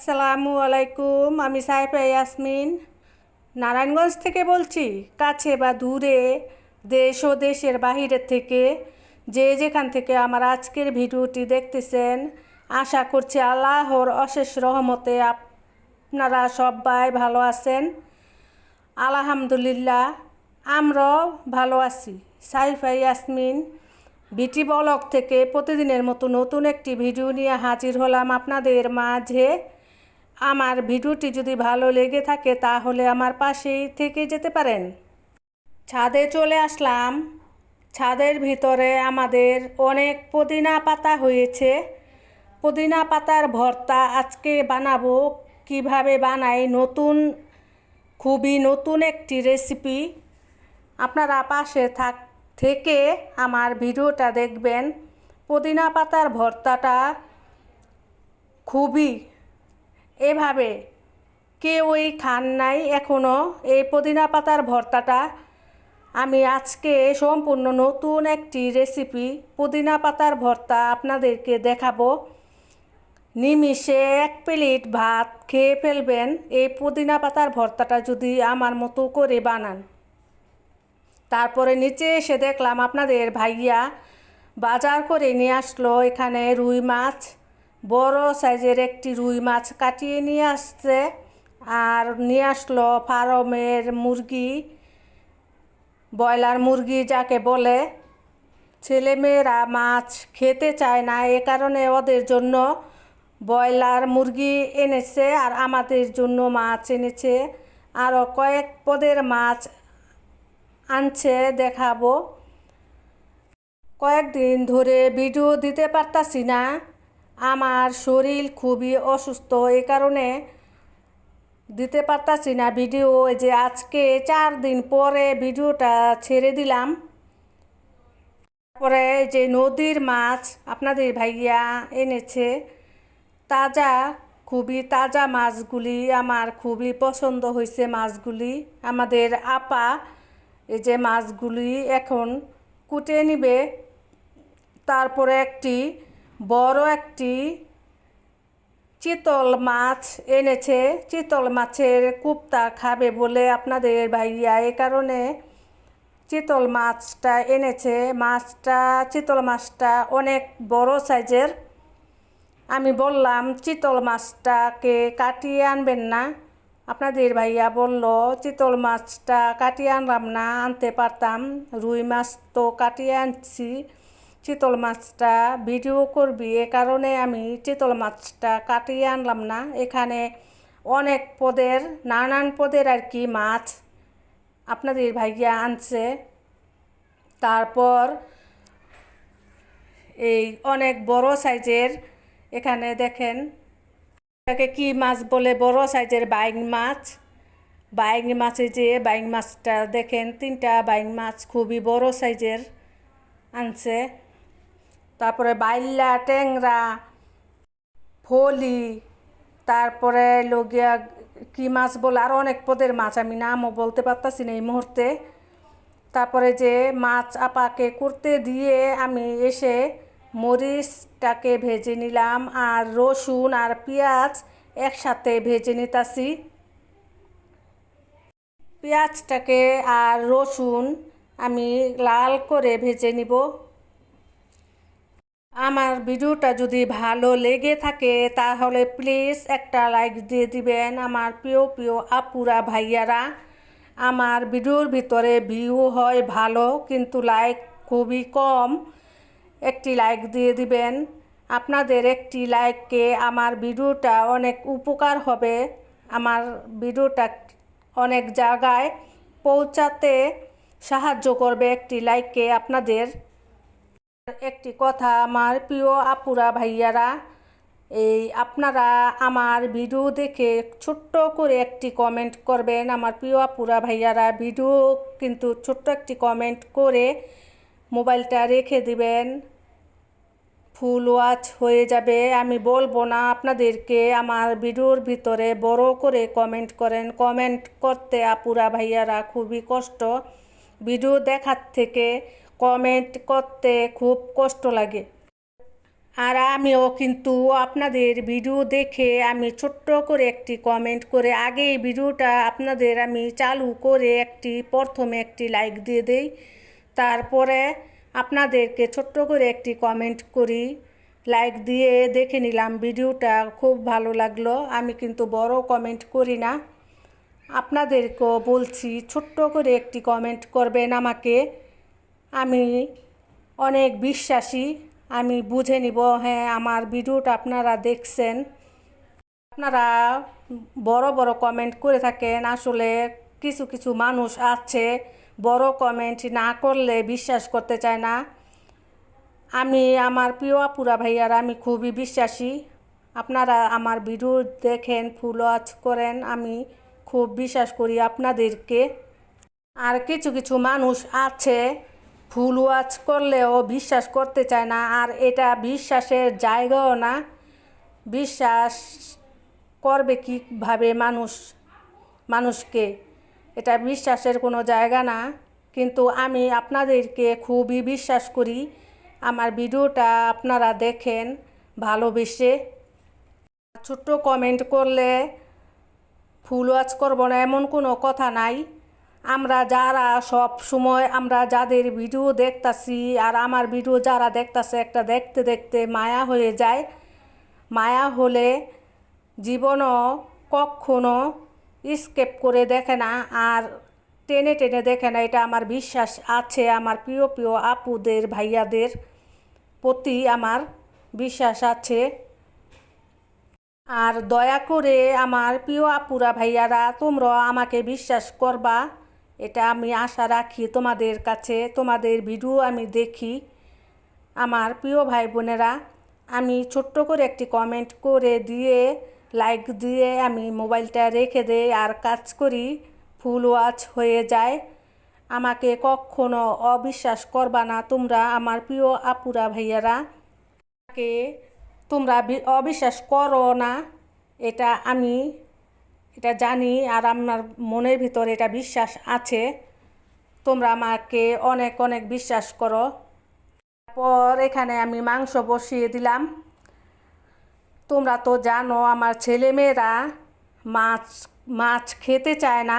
আসসালামু আলাইকুম আমি সাইফা ইয়াসমিন। নারায়ণগঞ্জ থেকে বলছি, কাছে বা দূরে, দেশ ও দেশের বাহিরের থেকে যে যেখান থেকে আমার আজকের ভিডিওটি দেখতেছেন, আশা করছি আল্লাহর অশেষ রহমতে আপনারা সবাই ভালো আছেন। আলহামদুলিল্লাহ, আমরাও ভালো আছি। সাইফা ইয়াসমিন, বিটি ব্লগ থেকে প্রতিদিনের মতো নতুন একটি ভিডিও নিয়ে হাজির হলাম আপনাদের মাঝে। আমার ভিডিওটি যদি ভালো লেগে থাকে তাহলে আমার পাশেই থেকে যেতে পারেন। ছাদে চলে আসলাম। ছাদের ভিতরে আমাদের অনেক পুদিনা পাতা হয়েছে। পুদিনা পাতার ভর্তা আজকে বানাবো। কীভাবে বানাই নতুন, খুবই নতুন একটি রেসিপি। আপনারা পাশে থাক, থেকে আমার ভিডিওটা দেখবেন। পুদিনা পাতার ভর্তাটা খুবই এভাবে কেউই খান নাই এখনও এই পুদিনা পাতার ভর্তাটা। আমি আজকে সম্পূর্ণ নতুন একটি রেসিপি পুদিনা পাতার ভর্তা আপনাদেরকে দেখাবো। নিমিষে এক প্লেট ভাত খেয়ে ফেলবেন। এই পুদিনা পাতার ভর্তাটা যদি আমার মতো করে বানান। তারপরে নিচে এসে দেখলাম আপনাদের ভাইয়া বাজার করে নিয়ে আসলো এখানে রুই মাছ। বড় সাইজের একটি রুই মাছ কাটিয়ে নিয়ে আসছে আর নিয়ে আসলো ফার্মের মুরগি, ব্রয়লার মুরগি যাকে বলে। ছেলেমেয়েরা মাছ খেতে চায় না, এ কারণে ওদের জন্য ব্রয়লার মুরগি এনেছে আর আমাদের জন্য মাছ এনেছে। আরও কয়েক পদের মাছ আনছে, দেখাবো। কয়েকদিন ধরে ভিডিও দিতে পারতাছি না। আমার শরীর খুবই অসুস্থ এই কারণে দিতে পারতাছি না ভিডিও যে আজকে চার দিন পরে ভিডিওটা ছেড়ে দিলাম। তারপরে যে নদীর মাছ আপনাদের ভাইয়া এনেছে, তাজা, খুবই তাজা মাছগুলি আমার খুবই পছন্দ হয়েছে মাছগুলি। আমাদের আপা এই যে মাছগুলি এখন কুটে নিবে। তারপরে একটি বড় একটি চিতল মাছ এনেছে। চিতল মাছের কুপ্তা খাবে বলে আপনাদের ভাইয়া, এ কারণে চিতল মাছটা এনেছে। মাছটা, চিতল মাছটা অনেক বড় সাইজের। আমি বললাম, চিতল মাছটাকে কাটিয়ে আনবেন না। আপনাদের ভাইয়া বলল, চিতল মাছটা কাটিয়ে আনলাম না, আনতে পারতাম। রুই মাছ তো কাটিয়ে আনছি। চিতল মাছটা ভিডিও করবি, এ কারণে আমি চিতল মাছটা কাটিয়ে আনলাম না। এখানে অনেক পদের, নানান পদের আর কি মাছ আপনাদের ভাইয়া আনছে। তারপর এই অনেক বড় সাইজের, এখানে দেখেন, এটাকে কি মাছ বলে? বড় সাইজের বাইং মাছ। বাইং মাছে যে বাইং মাছটা দেখেন, তিনটা বাইং মাছ খুবই বড় সাইজের আনছে। তারপরে বাইল্লা, ট্যাংরা, ফলি, তারপরে লগিয়া কি মাছ বলে আরও অনেক পদের মাছ, আমি নামও বলতে পারতাছি না এই মুহূর্তে। তারপরে যে মাছ আপাকে করতে দিয়ে আমি এসে মরিচটাকে ভেজে নিলাম আর রসুন আর পেঁয়াজ একসাথে ভেজে নিতাছি। পেঁয়াজটাকে আর রসুন আমি লাল করে ভেজে নিব। আমার ভিডিওটা যদি ভালো লেগে থাকে, তাহলে প্লিজ একটা লাইক দিয়ে দিবেন আমার প্রিয় প্রিয় আপুরা, ভাইয়ারা। আমার ভিডিওর ভিতরে ভিউ হয় ভালো, কিন্তু লাইক খুবই কম। একটি লাইক দিয়ে দিবেন। আপনাদের একটি লাইককে আমার ভিডিওটা অনেক উপকার হবে। আমার ভিডিওটা অনেক জায়গায় পৌঁছাতে সাহায্য করবে একটি লাইককে আপনাদের। একটি কথা আমার প্রিয় আপুরা, ভাইয়ারা। এই আপনারা আমার ভিডিও দেখে ছোট্ট করে একটি কমেন্ট করবেন। আমার প্রিয় আপুরা, ভাইয়ারা, ভিডিও কিন্তু ছোট্ট একটি কমেন্ট করে মোবাইলটা রেখে দিবেন। ফুল ওয়াচ হয়ে যাবে। আমি বলব না আপনাদেরকে আমার ভিডিওর ভিতরে বড় করে কমেন্ট করেন। কমেন্ট করতে আপুরা, ভাইয়ারা, খুবই কষ্ট। ভিডিও দেখার থেকে কমেন্ট করতে খুব কষ্ট লাগে। আর আমিও কিন্তু আপনাদের ভিডিও দেখে আমি ছোট্ট করে একটি কমেন্ট করে আগে ভিডিওটা আপনাদের আমি চালু করে একটি, প্রথমে একটি লাইক দিয়ে দেই। তারপরে আপনাদেরকে ছোট্ট করে একটি কমেন্ট করি। লাইক দিয়ে দেখে নিলাম ভিডিওটা খুব ভালো লাগল। আমি কিন্তু বড় কমেন্ট করি না। আপনাদেরকেও বলছি ছোট্ট করে একটি কমেন্ট করবেন আমাকে। আমি অনেক বিশ্বাসী। আমি বুঝে নিব হ্যাঁ আমার ভিডিওটা আপনারা দেখছেন। আপনারা বড় বড় কমেন্ট করে থাকেন, আসলে কিছু কিছু মানুষ আছে, বড় কমেন্ট না করলে বিশ্বাস করতে চায় না। আমি, আমার প্রিয় আপুরা ভাইয়ার, আমি খুবই বিশ্বাসী। আপনারা আমার ভিডিও দেখেন ফুল ওয়াচ করেন, আমি খুব বিশ্বাস করি আপনাদেরকে। আর কিছু কিছু মানুষ আছে ফুল ওয়াচ করলেও বিশ্বাস করতে চায় না, আর এটা বিশ্বাসের জায়গাও না। বিশ্বাস করবে কীভাবে মানুষ, মানুষকে? এটা বিশ্বাসের কোনো জায়গা না। কিন্তু আমি আপনাদেরকে খুবই বিশ্বাস করি, আমার ভিডিওটা আপনারা দেখেন ভালোবেসে। ছোট্ট কমেন্ট করলে ফুল ওয়াচ করব না, এমন কোনো কথা নাই। আমরা যারা সব সময় আমরা যাদের ভিডিও দেখতাছি আর আমার ভিডিও যারা দেখতাছে একটা দেখতে দেখতে মায়া হয়ে যায়। মায়া হলে জীবনও কখনো স্কেপ করে দেখে না আর টেনে টেনে দেখে না। এটা আমার বিশ্বাস আছে আমার প্রিয় প্রিয় আপুদের, ভাইয়াদের প্রতি আমার বিশ্বাস আছে। আর দয়া করে আমার প্রিয় আপুরা, ভাইয়ারা তোমরা আমাকে বিশ্বাস করবা। এটা আমি আশা রাখি তোমাদের কাছে, তোমাদের ভিডিও আমি দেখি। আমার প্রিয় ভাই বোনেরা, আমি ছোট্ট করে একটি কমেন্ট করে দিয়ে লাইক দিয়ে আমি মোবাইলটা রেখে দেই আর কাজ করি ফুল ওয়াচ হয়ে যায়। আমাকে কখনো অবিশ্বাস করবা না তোমরা, আমার প্রিয় আপুরা ভাইয়ারা। আমাকে তোমরা অবিশ্বাস করো না, এটা আমি এটা জানি আর আমার মনের ভিতরে এটা বিশ্বাস আছে। তোমরা আমাকে অনেক অনেক বিশ্বাস করো। তারপর এখানে আমি মাংস বসিয়ে দিলাম। তোমরা তো জানো, আমার ছেলেমেয়েরা মাছ মাছ খেতে চায় না।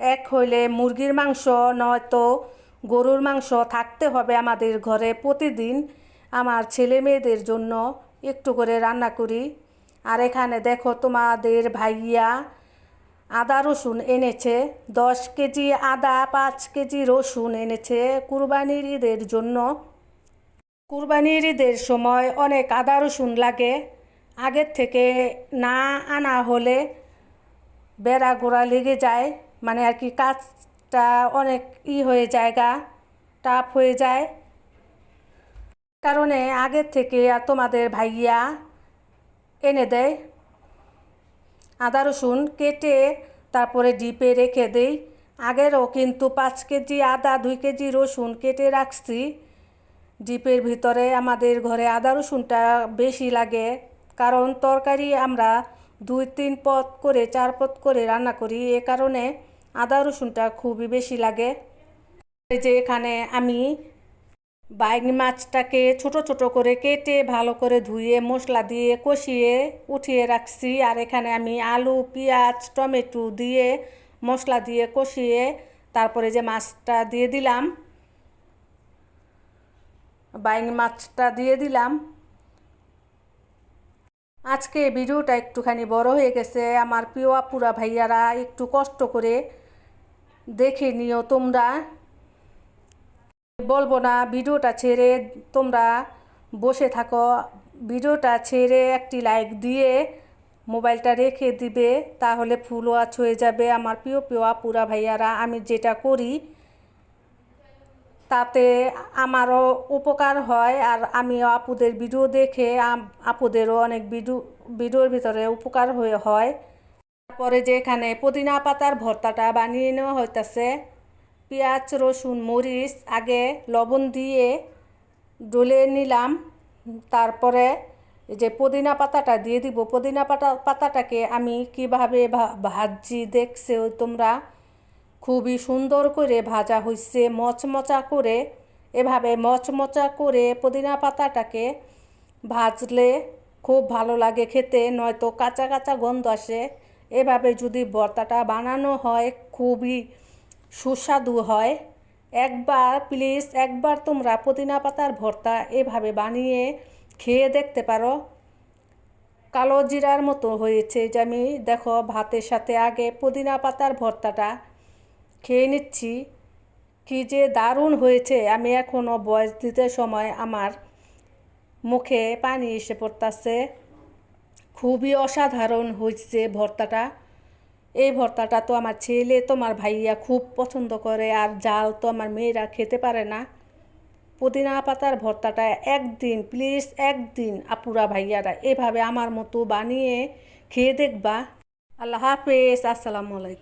এক হইলে মুরগির মাংস, নয়তো গরুর মাংস থাকতে হবে আমাদের ঘরে প্রতিদিন। আমার ছেলে মেয়েদের জন্য একটু করে রান্না করি। আর এখানে দেখো তোমাদের ভাইয়া আদা রসুন এনেছে, দশ কেজি আদা, পাঁচ কেজি রসুন এনেছে কুরবানির ঈদের জন্য। কুরবানির ঈদের সময় অনেক আদা রসুন লাগে, আগের থেকে না আনা হলে বেড়া গোড়া লেগে যায় মানে আর কি কাজটা অনেক ই হয়ে যায় গা টাফ হয়ে যায়। কারণে আগের থেকে তোমাদের ভাইয়া এনে দেয়। আদা, রসুন কেটে তারপরে ডিপে রেখে দেই। আগেরও কিন্তু পাঁচ কেজি আদা, দুই কেজি রসুন কেটে রাখছি। ডিপের ভিতরে আমাদের ঘরে আদা, রসুনটা বেশি লাগে। কারণ তরকারি আমরা দুই, তিন পদ করে, চার পদ করে রান্না করি। এ কারণে আদা, রসুনটা খুবই বেশি লাগে। যে এখানে আমি বাইগনি মাছটাকে ছোট ছোট করে কেটে ভালো করে ধুয়ে, মশলা দিয়ে কষিয়ে উঠিয়ে রাখছি। আর এখানে আমি আলু, পেঁয়াজ, টমেটো দিয়ে মশলা দিয়ে কষিয়ে তারপরে যে মাছটা দিয়ে দিলাম বাইগনি মাছটা দিয়ে দিলাম। আজকে ভিডিওটা একটুখানি বড় হয়ে গেছে। আমার প্রিয় পুরা ভাইয়ারা, একটু কষ্ট করে দেখে নিও তোমরা। বলব না, ভিডিওটা ছেড়ে তোমরা বসে থাকো। ভিডিওটা ছেড়ে একটি লাইক দিয়ে মোবাইলটা রেখে দিবে, তাহলে ফুল ওয়াচ হয়ে যাবে। আমার প্রিয় প্রিয় আপুরা, ভাইয়ারা, আমি যেটা করি, তাতে আমারও উপকার হয় আর আমিও আপুদের ভিডিও দেখে আপুদেরও অনেক ভিডিও, ভিডিওর ভিতরে উপকার হয়ে হয়। তারপরে যে এখানে পুদিনা পাতার ভর্তাটা বানিয়ে নেওয়া হইতাছে পেঁয়াজ, রসুন, মরিচ আগে লবণ দিয়ে ডলে নিলাম। তারপরে যে পুদিনা পাতাটা দিয়ে দিব। পুদিনা পাতা, পাতাটাকে আমি কীভাবে ভাজি দেখছে তোমরা? খুবই সুন্দর করে ভাজা হয়েছে মচমচা করে, এভাবে মচমচা করে পুদিনা পাতাটাকে ভাজলে খুব ভালো লাগে খেতে, নয়তো কাঁচা কাঁচা গন্ধ আসে। এভাবে যদি ভর্তাটা বানানো হয়, খুবই সুস্বাদু হয়। একবার প্লিজ একবার তোমরা পুদিনা পাতার ভর্তা এভাবে বানিয়ে খেয়ে দেখতে পারো। কালো জিরার মতো হয়েছে যে আমি দেখো, ভাতের সাথে আগে পুদিনা পাতার ভর্তাটা খেয়ে নিচ্ছি। কি যে দারুণ হয়েছে। আমি এখনও বয়স দিতে সময় আমার মুখে পানি এসে পড়তাছে। খুবই অসাধারণ হয়েছে ভর্তাটা। এই ভর্তাটা তো আমার ছেলে, তোমার ভাইয়া খুব পছন্দ করে আর জাল তো আমার মেয়েরা খেতে পারে না। পুদিনা পাতার ভর্তাটা একদিন প্লিজ একদিন আপুরা ভাইয়ারা এভাবে আমার মতো বানিয়ে খেয়ে দেখবা। আল্লাহ হাফেজ, আসসালামু আলাইকুম।